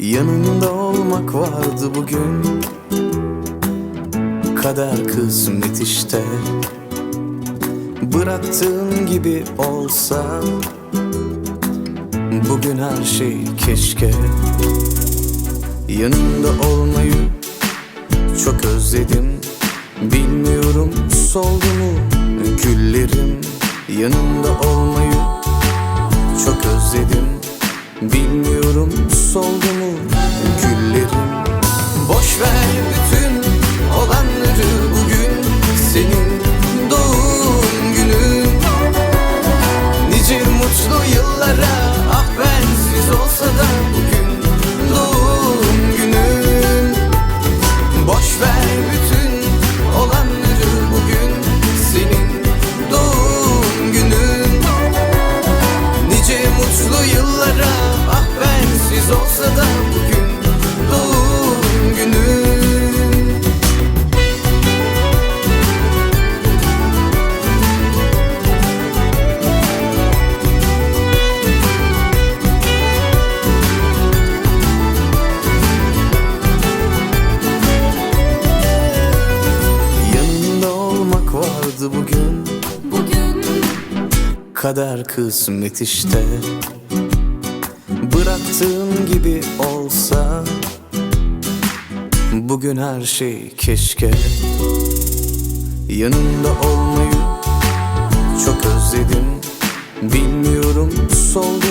Yanında olmak vardı bugün. Kader kısmet işte Bıraktığın gibi olsa Bugün her şey keşke. Yanında olmayı çok özledim. Bilmiyorum soldu mu güllerim? Yanında olmayı çok özledim. Bilmiyorum soldu mutlu yıllara Kader kısmet işte Bıraktığın gibi olsa Bugün her şey keşke. Yanında olmayı çok özledim. Bilmiyorum soldu